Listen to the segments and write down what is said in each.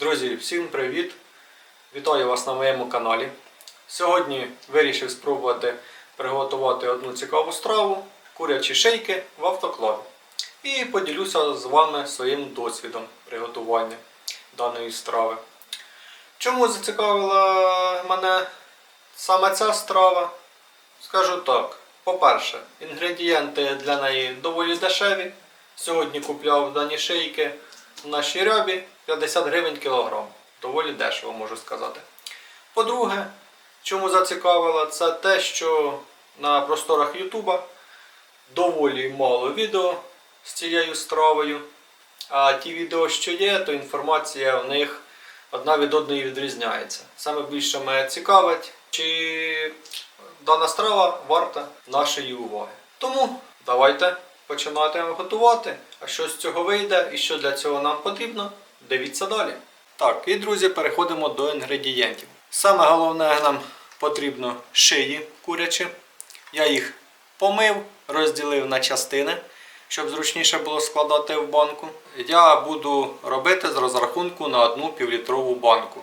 Друзі, всім привіт! Вітаю вас на моєму каналі. Сьогодні вирішив спробувати приготувати одну цікаву страву курячі шейки в автоклаві. І поділюся з вами своїм досвідом приготування даної страви. Чому зацікавила мене саме ця страва? Скажу так. По-перше, інгредієнти для неї доволі дешеві. Сьогодні купляв дані шейки нашій рябі 50 гривень кілограм. Доволі дешево можу сказати. По-друге, чому зацікавило, це те, що на просторах Ютуба доволі мало відео з цією стравою. А ті відео, що є, то інформація в них одна від одної відрізняється. Саме більше мене цікавить, чи дана страва варта нашої уваги. Тому давайте починати готувати. А що з цього вийде і що для цього нам потрібно, дивіться далі. Так, і друзі, переходимо до інгредієнтів. Саме головне нам потрібно шиї курячі. Я їх помив, розділив на частини, щоб зручніше було складати в банку. Я буду робити з розрахунку на одну півлітрову банку.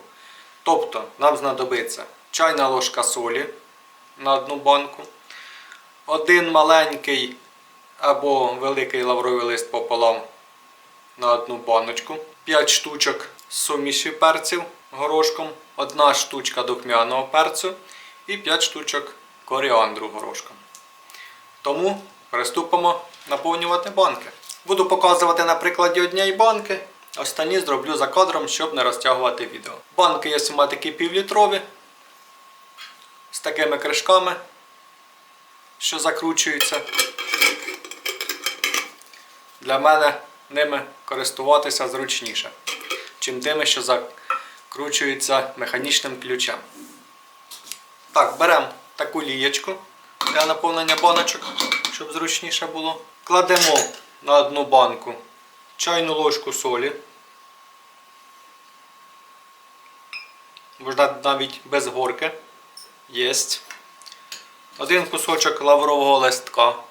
Тобто нам знадобиться чайна ложка солі на одну банку, один маленький або великий лавровий лист пополам на одну баночку, 5 штучок суміші перців горошком, одна штучка духмяного перцю і 5 штучок коріандру горошком. Тому приступимо наповнювати банки. Буду показувати на прикладі однієї банки. Останні зроблю за кадром, щоб не розтягувати відео. Банки є сама такі півлітрові з такими кришками, що закручуються. Для мене ними користуватися зручніше, чим тими, що закручуються механічним ключем. Так, беремо таку лієчку для наповнення баночок, щоб зручніше було. Кладемо на одну банку чайну ложку солі. Можна навіть без горки. Єсть. Один кусочок лаврового листка.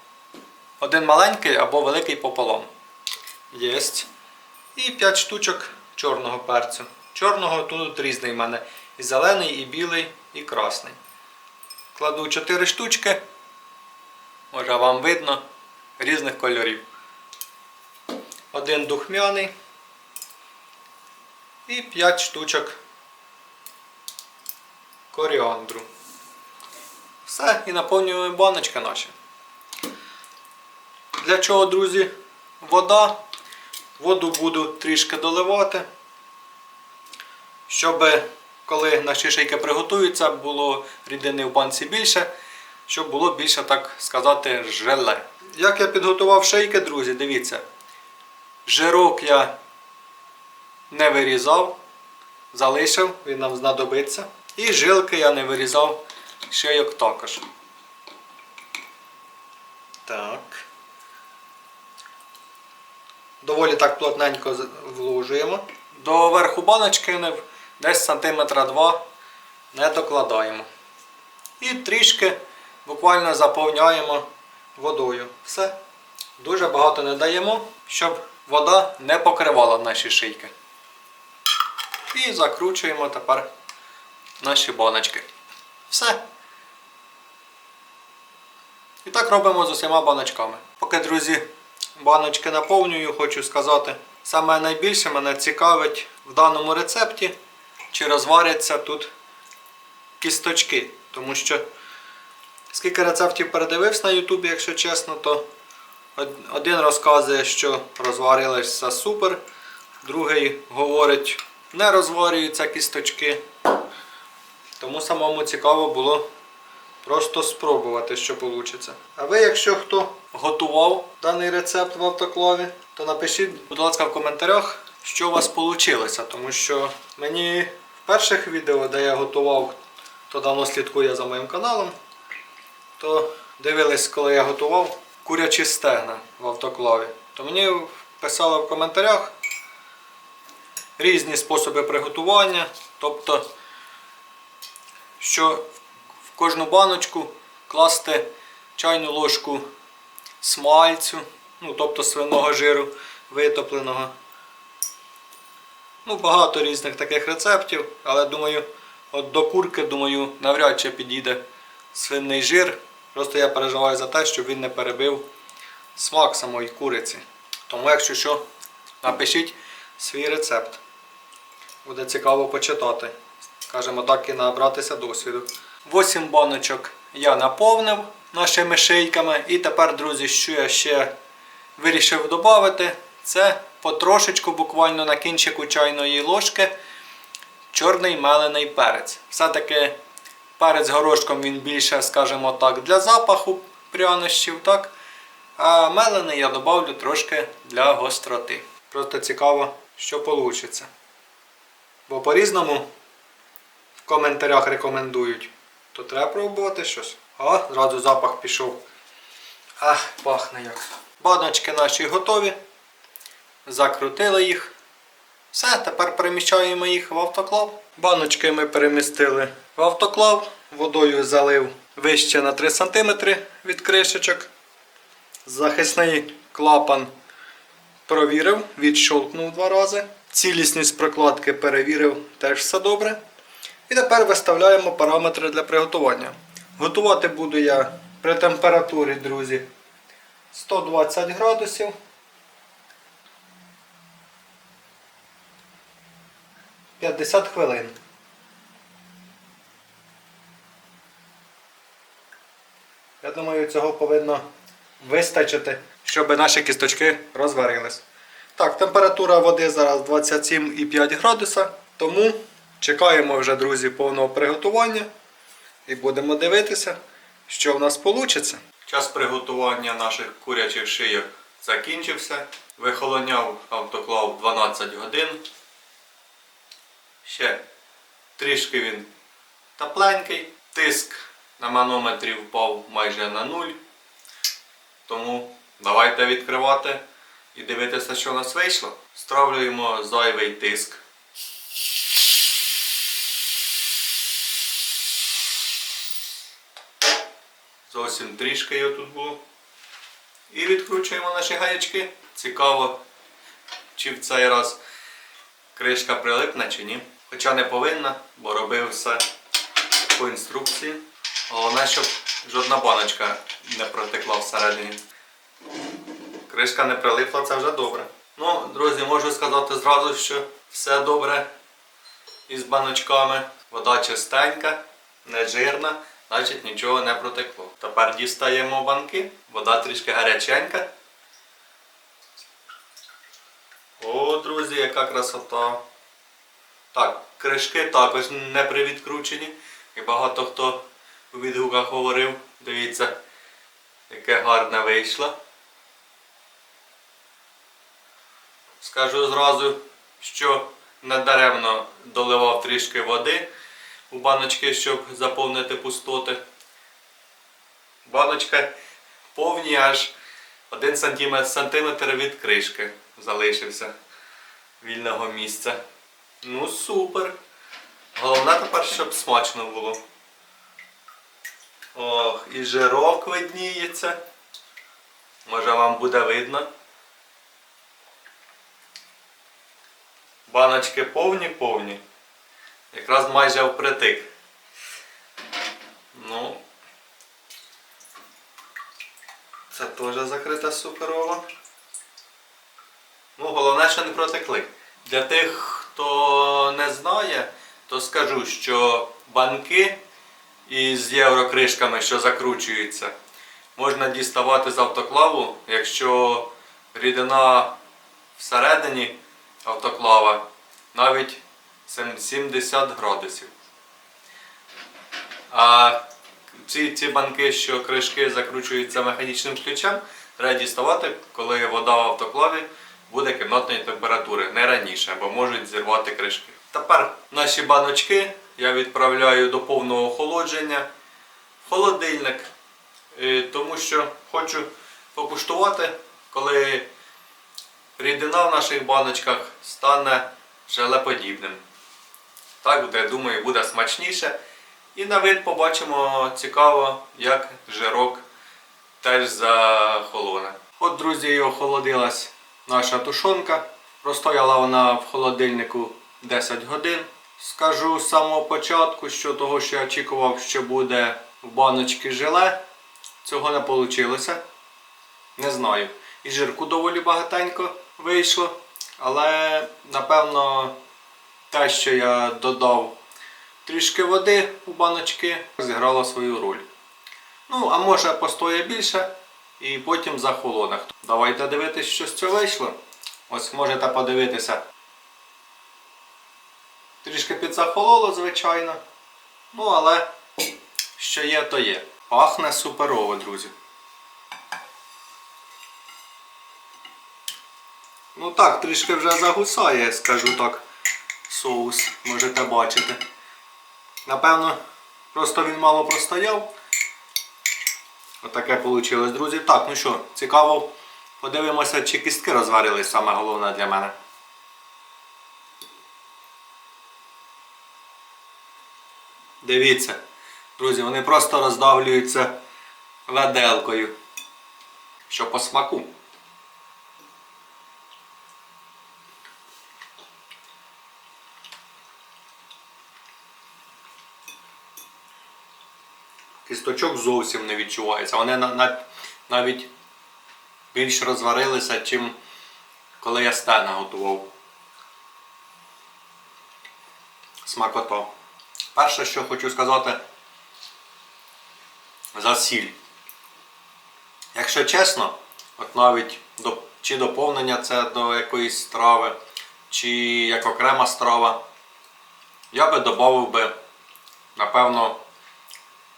Один маленький або великий пополам. Єсть. І 5 штучок чорного перцю. Чорного тут різний в мене. І зелений, і білий, і красний. Кладу 4 штучки. Може вам видно різних кольорів. Один духмяний. І 5 штучок коріандру. Все, і наповнюємо баночки наші. Для чого, друзі, вода? Воду буду трішки доливати, щоб коли наші шейки приготуються, було рідини в банці більше, щоб було більше, так сказати, желе. Як я підготував шейки, друзі, дивіться. Жирок я не вирізав, залишив, він нам знадобиться. І жилки я не вирізав шийок також. Так. Доволі так плотненько вложуємо. До верху баночки не- десь сантиметра 2 не докладаємо. І трішки буквально заповняємо водою. Все. Дуже багато не даємо, щоб вода не покривала наші шийки. І закручуємо тепер наші баночки. Все. І так робимо з усіма баночками. Поки, друзі, баночки наповнюю, хочу сказати, саме найбільше мене цікавить в даному рецепті, чи розваряться тут кісточки. Тому що скільки рецептів передивився на Ютубі, якщо чесно, то один розказує, що розварилися супер, другий говорить, не розварюються кісточки. Тому самому цікаво було просто спробувати, що вийде. А ви, якщо хто готував даний рецепт в автоклаві, то напишіть, будь ласка, в коментарях, що у вас вийшло. Тому що мені в перших відео, де я готував, хто давно слідкує за моїм каналом, то дивились, коли я готував курячі стегна в автоклаві. То мені писали в коментарях різні способи приготування. Тобто що в кожну баночку класти чайну ложку смальцю, ну тобто свиного жиру витопленого. Ну, багато різних таких рецептів, але думаю, от до курки, думаю, навряд чи підійде свинний жир. Просто я переживаю за те, щоб він не перебив смак самої куриці. Тому, якщо що, напишіть свій рецепт. Буде цікаво почитати. Скажімо так, і набратися досвіду. 8 баночок я наповнив нашими шийками. І тепер, друзі, що я ще вирішив додати, це потрошечку, буквально на кінчику чайної ложки, чорний мелений перець. Все-таки перець горошком він більше, скажімо так, для запаху прянощів, так? А мелений я додавлю трошки для гостроти. Просто цікаво, що вийде. Бо по-різному в коментарях рекомендують. То треба пробувати щось. А, зразу запах пішов. Ах, пахне як. Баночки наші готові. Закрутили їх. Все, тепер переміщаємо їх в автоклав. Баночки ми перемістили в автоклав, водою залив вище на 3 см від кришечок. Захисний клапан провірив, відщолкнув два рази. Цілісність прокладки перевірив, теж все добре. І тепер виставляємо параметри для приготування. Готувати буду я при температурі, друзі, 120 градусів. П'ятдесят хвилин. Я думаю, цього повинно вистачити, щоб наші кісточки розварились. Так, температура води зараз 27,5 градуса. Тому чекаємо вже, друзі, повного приготування і будемо дивитися, що в нас вийде. Час приготування наших курячих шийок закінчився. Вихолоняв автоклав 12 годин. Ще трішки він тепленький. Тиск на манометрі впав майже на нуль. Тому давайте відкривати і дивитися, що у нас вийшло. Стравлюємо зайвий тиск. Зовсім трішки його тут було. І відкручуємо наші гаячки. Цікаво, чи в цей раз кришка прилипне чи ні. Хоча не повинна, бо робив все по інструкції. Головне, щоб жодна баночка не протекла всередині. Кришка не прилипла, це вже добре. Ну, друзі, можу сказати зразу, що все добре із баночками. Вода чистенька, не жирна, значить нічого не протекло. Тепер дістаємо банки, вода трішки гаряченька. О, друзі, яка красота. Так, кришки також не привідкручені. І багато хто у відгуках говорив. Дивіться, яке гарне вийшло. Скажу зразу, що надаремно доливав трішки води у баночки, щоб заповнити пустоти. Баночка повні аж 1 см, сантиметр від кришки залишився вільного місця. Ну супер. Головне тепер, щоб смачно було. Ох, і жирок видніється. Може вам буде видно. Баночки повні-повні. Якраз майже впритик. Ну. Це теж закрита суперова. Ну, головне, що не протекли. Для тих, хто не знає, то скажу, що банки із єврокришками, що закручуються, можна діставати з автоклаву, якщо рідина всередині автоклава навіть 70 градусів. А ці, ці банки, що кришки закручуються механічним ключем, треба діставати, коли вода в автоклаві буде кімнатної температури, не раніше, бо можуть зірвати кришки. Тепер наші баночки я відправляю до повного охолодження в холодильник, Е, тому що хочу покуштувати, коли рідина в наших баночках стане желеподібним. Так буде, думаю, буде смачніше. І на вид побачимо цікаво, як жирок теж захолоне. От, друзі, охолодилась наша тушонка. Простояла вона в холодильнику 10 годин. Скажу з самого початку, що того, що я очікував, що буде в баночці желе, цього не вийшло. Не знаю. І жирку доволі багатенько вийшло. Але напевно те, що я додав трішки води у баночки, зіграло свою роль. Ну, а може постоє більше і потім захолоне. Давайте дивитися, що з цього вийшло. Ось можете подивитися. Трішки підзахололо, звичайно. Ну, але що є, то є. Пахне суперово, друзі. Ну так, трішки вже загусає, скажу так, соус, можете бачити. Напевно, просто він мало простояв. Отаке вийшло, друзі. Так, ну що, цікаво, подивимося, чи кістки розварились, саме головне для мене. Дивіться, друзі, вони просто роздавлюються веделкою. Що по смаку. Кісточок зовсім не відчувається. Вони на, на, навіть більш розварилися, чим коли я стена готував. Смакото. Перше, що хочу сказати за сіль. Якщо чесно, от навіть до, чи доповнення це до якоїсь страви, чи як окрема страва, я би додав би, напевно,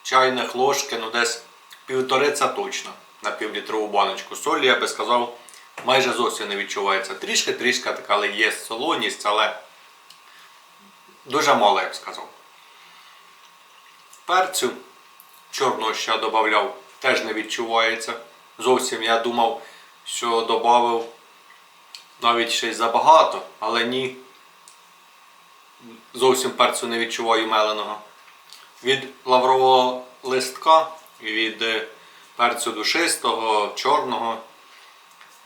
чайних ложки, ну десь півтори це точно на півлітрову баночку. Солі, я би сказав, майже зовсім не відчувається. Трішки-трішки така, але є солоність, але дуже мало, я б сказав. Перцю чорного, я додавав, теж не відчувається. Зовсім я думав, що додав навіть ще й забагато, але ні. Зовсім перцю не відчуваю меленого. Від лаврового листка від е, перцю душистого, чорного,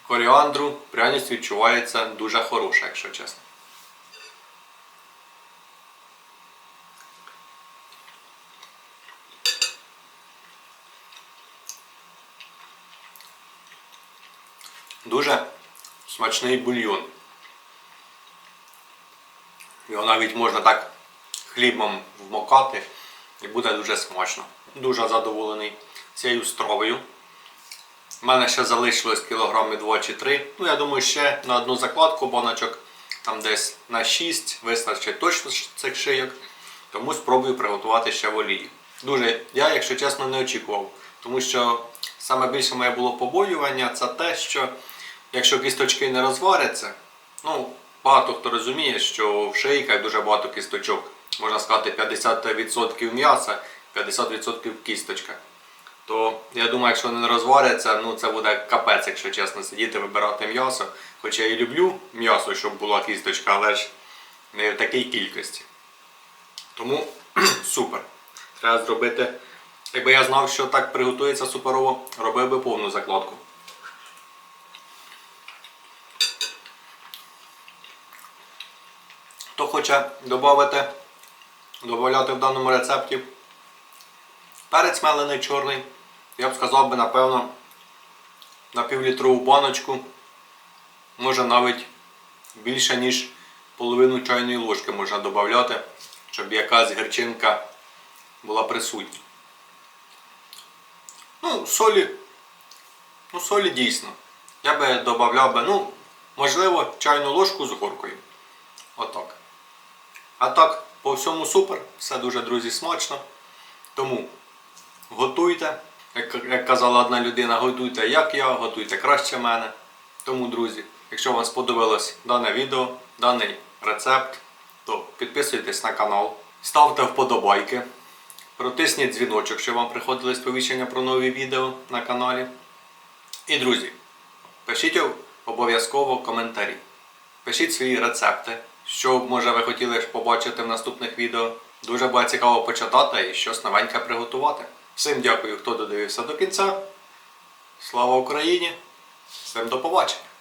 коріандру пряність відчувається дуже хороша, якщо чесно. Дуже смачний бульйон. Його навіть можна так хлібом вмокати і буде дуже смачно. Дуже задоволений цією стравою. У мене ще залишилось кілограми 2 чи 3. Ну, я думаю, ще на одну закладку баночок, там десь на 6 вистачить точно цих шийок. Тому спробую приготувати ще в олії. Дуже, я, якщо чесно, не очікував. Тому що саме більше моє було побоювання це те, що якщо кісточки не розваряться, ну, багато хто розуміє, що в шийках дуже багато кісточок. Можна сказати, 50% м'яса, 50% кісточка. То я думаю, якщо не розваряться, ну це буде капець, якщо чесно, сидіти, вибирати м'ясо. Хоча я і люблю м'ясо, щоб була кісточка, але ж не в такій кількості. Тому супер. Треба зробити. Якби я знав, що так приготується суперово, робив би повну закладку. Хто хоче додати, додати в даному рецепті перець мелений чорний, я б сказав би, напевно, на півлітрову баночку, може навіть більше, ніж половину чайної ложки можна додати, щоб якась гірчинка була присутня. Ну, солі. Ну, солі дійсно. Я би додавав би, ну, можливо, чайну ложку з горкою. Отак. А так, по всьому супер, все дуже, друзі, смачно. Тому готуйте. Як, казала одна людина, готуйте як я, готуйте краще мене. Тому, друзі, якщо вам сподобалось дане відео, даний рецепт, то підписуйтесь на канал, ставте вподобайки, протисніть дзвіночок, щоб вам приходили сповіщення про нові відео на каналі. І, друзі, пишіть обов'язково коментарі. Пишіть свої рецепти, що може ви хотіли побачити в наступних відео. Дуже буде цікаво почитати і щось новеньке приготувати. Всім дякую, хто додивився до кінця. Слава Україні! Всім до побачення!